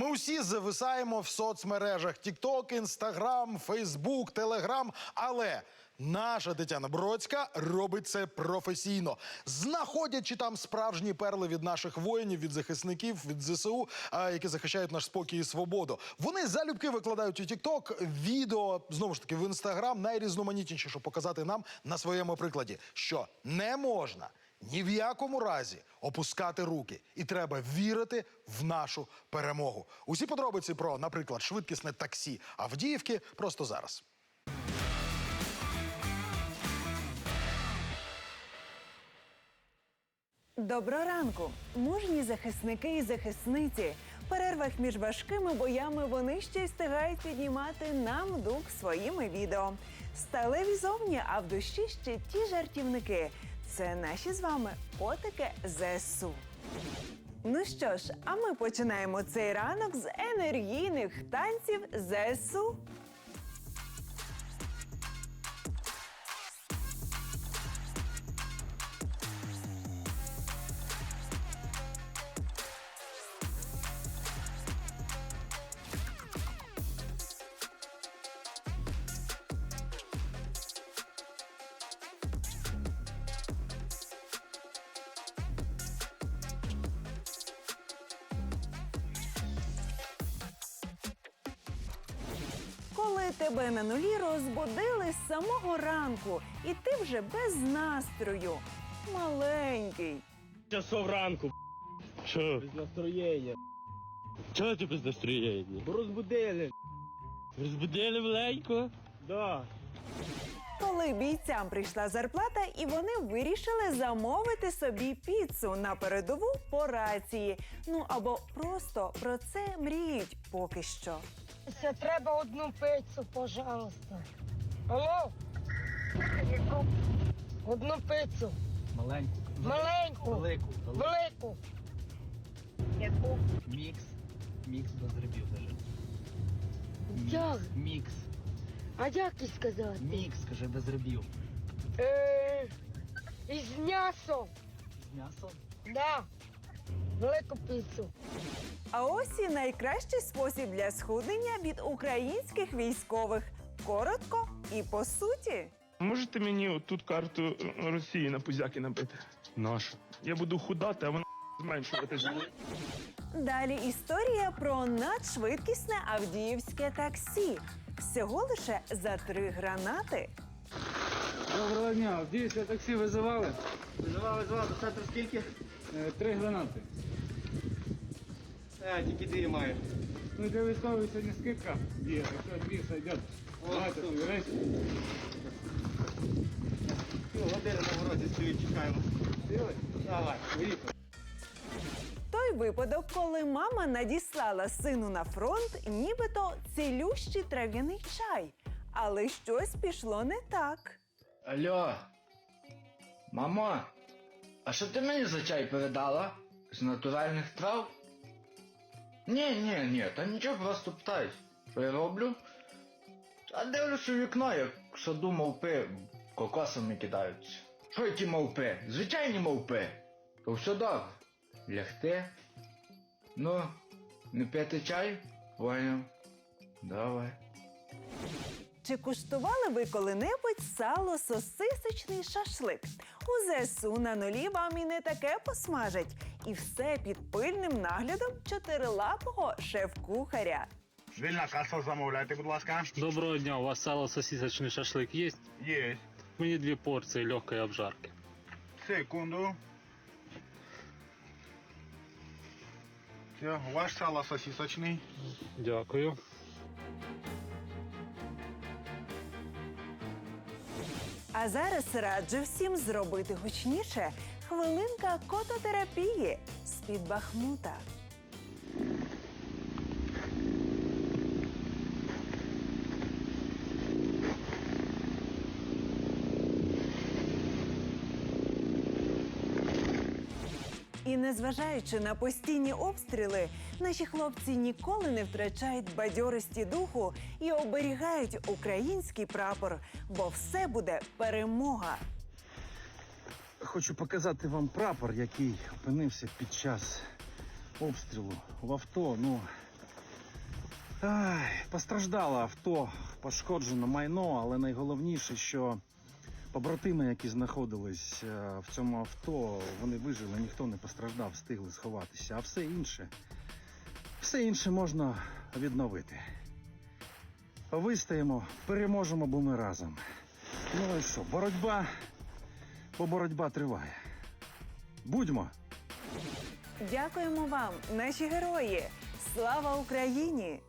Ми усі зависаємо в соцмережах: TikTok, Instagram, Facebook, Telegram, але. Наша Тетяна Бродська робить це професійно, знаходячи там справжні перли від наших воїнів, від захисників, від ЗСУ, які захищають наш спокій і свободу. Вони залюбки викладають у TikTok відео знову ж таки в Instagram, найрізноманітніше, щоб показати нам на своєму прикладі, що не можна ні в якому разі опускати руки, і треба вірити в нашу перемогу. Усі подробиці про, наприклад, швидкісне таксі Авдіївки просто зараз. Доброго ранку, мужні захисники і захисниці. В перервах між важкими боями вони ще й встигають піднімати нам дух своїми відео. Сталеві зовні, а в душі ще ті жартівники. Це наші з вами котики ЗСУ. Ну що ж, а ми починаємо цей ранок з енергійних танців ЗСУ. Коли тебе на нулі розбудили з самого ранку, і ти вже без настрою. Маленький. часов ранку, Що? без настроєння. Чого ти без настроєння? Бо розбудили. Розбудили маленько? Да. Коли бійцям прийшла зарплата, і вони вирішили замовити собі піцу на передову по рації. Ну або просто про це мріють поки що. Це треба одну пиццу, пожалуйста. Алло? Яку? Одну пиццу. Маленьку, Маленьку. велику, велику. Яку? Мікс. Мікс без грибів даже. Як? Мікс. А як і сказати? Мікс, скажи, без грибів. Е, із м'ясом. З м'ясом? Да. Велику піцу. А ось і найкращий спосіб для схуднення від українських військових. Коротко і по суті. Можете мені отут карту Росії на пузяки набити? Наш. Я буду худати, а вона зменшуватися. Далі історія про надшвидкісне авдіївське таксі. Всього лише за три гранати. Доброго дня, Авдіївське таксі визивали? Визивав, визивав, до центру скільки? Е, Три гранати. Е, тільки дві маю. Ну для військових сьогодні скидка є, якщо дві сойдет. Давайте. Години на ворозі стоїть, чекаємо. Давай. Поїхали. Той випадок, коли мама надіслала сину на фронт, нібито цілющий трав'яний чай. Але щось пішло не так. Алло. Мамо, а що ти мені за чай передала? З натуральних трав? Ні, ні, ні, та нічого просто питаюсь. Що я роблю? А дивлюсь у вікно, як в саду мовпи кокосами кидаються. Що які мовпи? Звичайні мовпи. То все добре. Лягти? Ну, не п'яти чай? Поняв. Давай. Чи куштували ви коли-небудь сало сосисочний шашлик? У ЗСУ на нулі вам і не таке посмажать. І все під пильним наглядом чотирилапого шеф-кухаря. Вільна каса замовляйте, будь ласка. Доброго дня, у вас сало сосисочний шашлик є? Є. Мені дві порції легкої обжарки. Секунду. Все, ваш сало сосисочний. Дякую. А зараз раджу всім зробити гучніше хвилинка кототерапії з-під Бахмута. І незважаючи на постійні обстріли, наші хлопці ніколи не втрачають бадьорості духу і оберігають український прапор, бо все буде перемога. Хочу показати вам прапор, який опинився під час обстрілу в авто. Ну, Ай, постраждало авто, пошкоджено майно, але найголовніше, що побратими, які знаходились е, в цьому авто, вони вижили, ніхто не постраждав, встигли сховатися. А все інше, все інше можна відновити. Вистоїмо, переможемо, бо ми разом. Ну і що, боротьба, бо боротьба триває. Будьмо! Дякуємо вам, наші герої! Слава Україні!